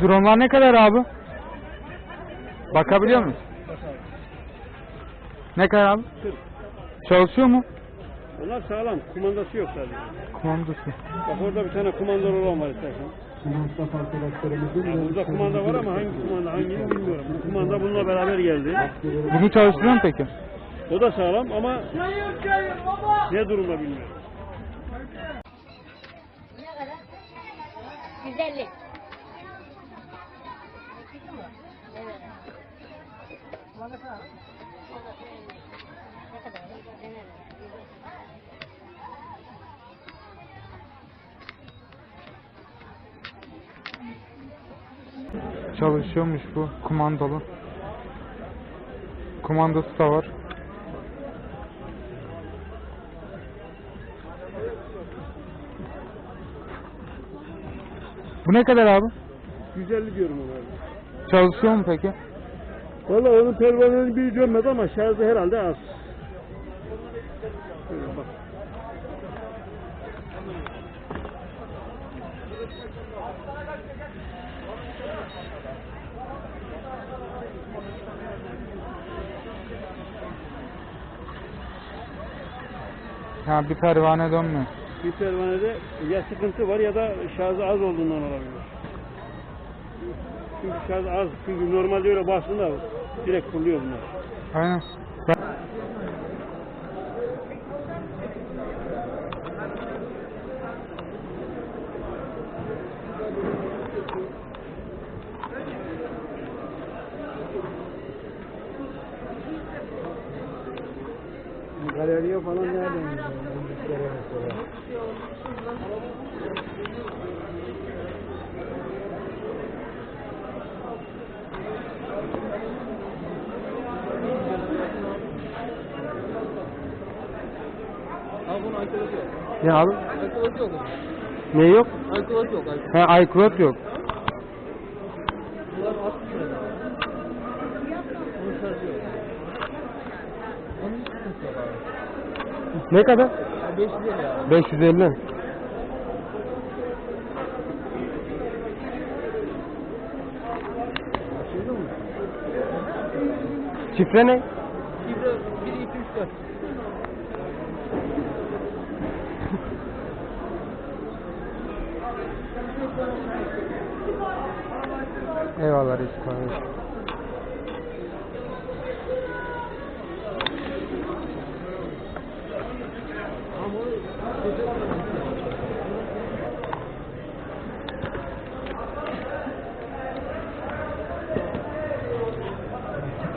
Dronlar ne kadar abi? Bakabiliyor muyuz? Ne kadar abi? Çalışıyor mu? Onlar sağlam. Kumandası yok sadece. Kumandası. Bak orada bir tane kumandalı olan var istersen. Yani burada kumanda var ama hangi kumanda hangini bilmiyorum. Bu kumanda bununla beraber geldi. Bunu çalıştırıyor mu peki? O da sağlam ama ne durumda bilmiyorum. Ne kadar? 150. Evet. Ne kadar? Çalışıyormuş bu kumandalı. Kumandası da var. Bu ne kadar abi? 150 diyorum ona. Çalışıyor mu peki? Valla onun pervanenin biri dönmedi ama şarjı herhalde az. Şöyle bak. Ha bir pervane dönmüyor. Bir pervanede ya sıkıntı var ya da şarjı az olduğundan olabilir. Çünkü şarj az. Çünkü normalde öyle bastığında direkt fırlıyor bunlar. Aynen. Galeriye falan nereden Abi bunun Ne abi? Alkolü yok. Ne yok? Alkolü yok. Alkolü. Ha iCloud yok. Bunlar 60 lira. Bunun şarjı yok. Onun abi. Ne kadar? Ya 500 lira ya. 550. Şifre ne? Şifre 1, 2, 3, 4. Eyvallah reis kardeşim.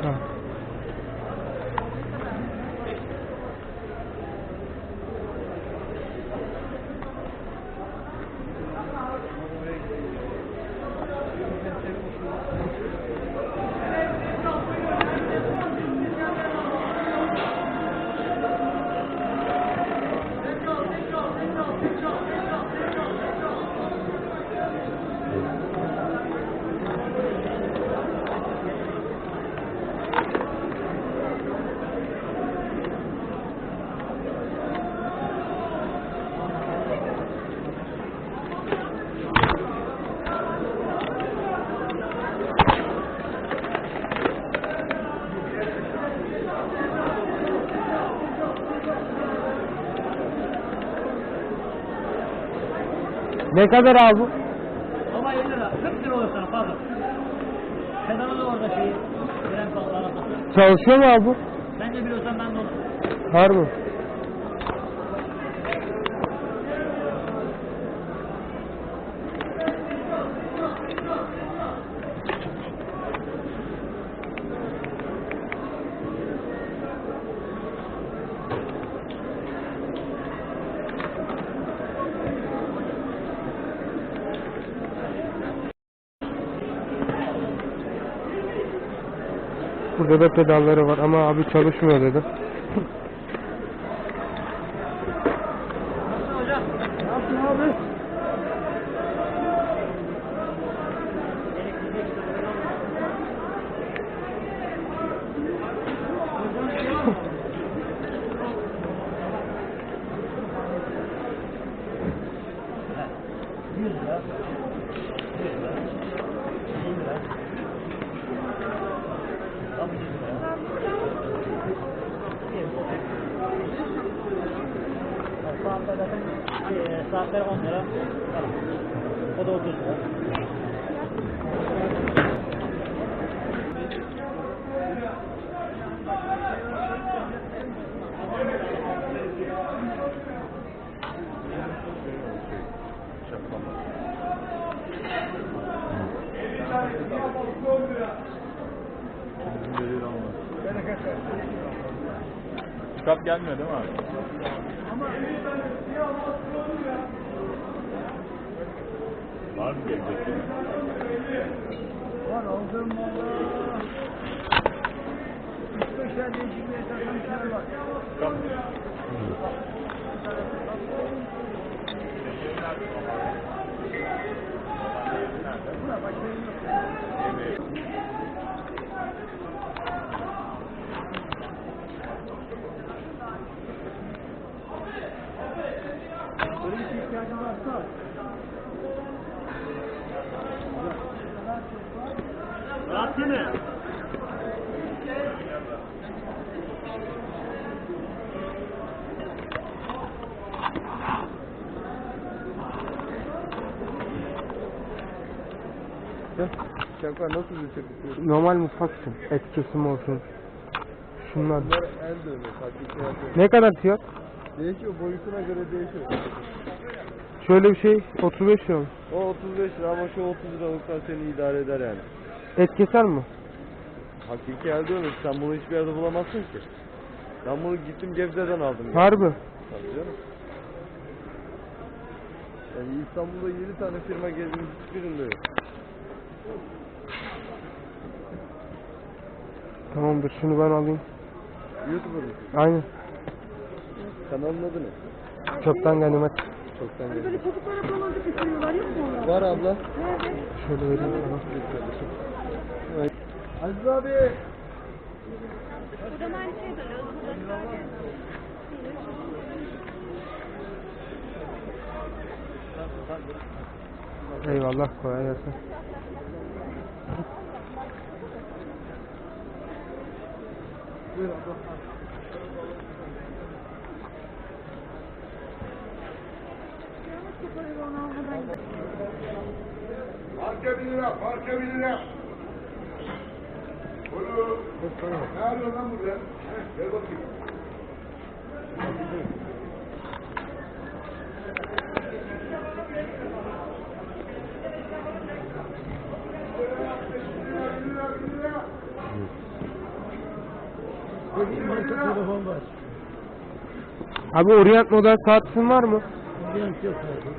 Tamam. Ne kadar abi? bu? Ama 50 lira. 40 lira olur sana pardon. Pedalı da orada şey. Fren kaldı. Çalışıyor mu abi bu? Sen de biliyorsan ben de onu. Harbi. Burada da pedalları var ama abi çalışmıyor dedi. Etekler 10 lira. Tamam. O da 30 lira. Kap gelmiyor değil mi abi? Var mı gelecek? Var aldım valla. 3-5 tane değişik bir eserden bir şeyler var. Kap. Böyle şey ihtiyacın varsa Rahat değil mi? Şaka nasıl bir Normal mutfak için. Et kesimi olsun. Şunlar. Bunlar el el dövme. Ne kadar fiyat? Değişiyor, boyutuna göre değişiyor. Şöyle bir şey 35 lira mı? O 35 lira ama şu 30 liralıktan seni idare eder yani. Et keser mi? Hakiki el dövmesi, sen bunu hiçbir yerde bulamazsın ki. Ben bunu gittim Gebze'den aldım. ya. Harbi. Tabii canım. Yani İstanbul'da 7 tane firma gezdim, hiçbirinde yok. Tamamdır şunu ben alayım. YouTuber mısın? Aynen. Kanalın adı ne? Çöpten ganimet. Çoktan geldim. Böyle çocuklara falan da getiriyorlar yok mu onlar? Var abla. Şöyle vereyim sana. Aziz abi. Buradan aynı şey sadece. Eyvallah kolay gelsin. Parça bir lira, parça bir ne arıyorsun lan burada? Abi Orient model saatin var mı? Orient yok abi.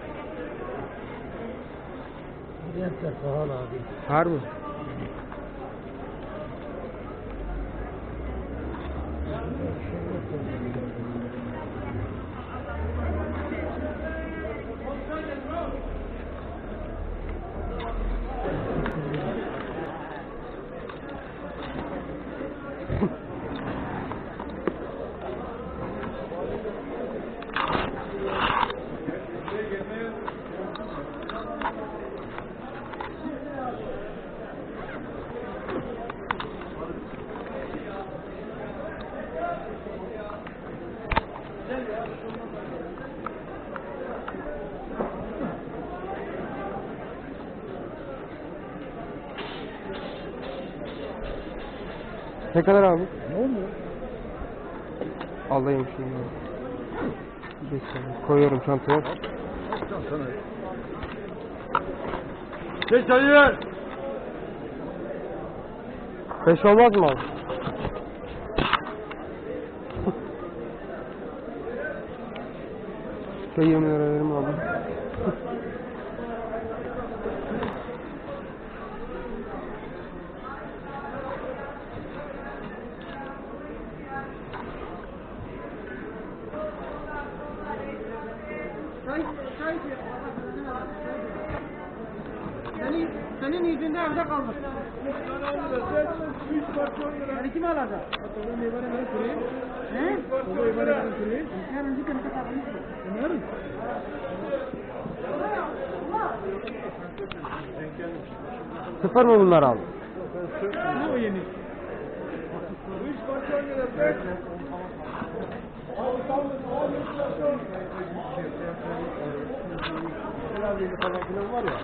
Orientler pahalı abi. Harbi. Ne kadar abi? Ne oluyor? Alayım şimdi. Saniye. Koyuyorum çantaya. Geç hayır. Beş olmaz mı abi? Şey 20 lira verim abi. Senin, yüzünden evde kaldık. Yani kim alacak? He? Yarın bir kere kapatalım. Yarın. Sıfır mı bunlar abi? O yeni? klavyeyi falan filan var ya.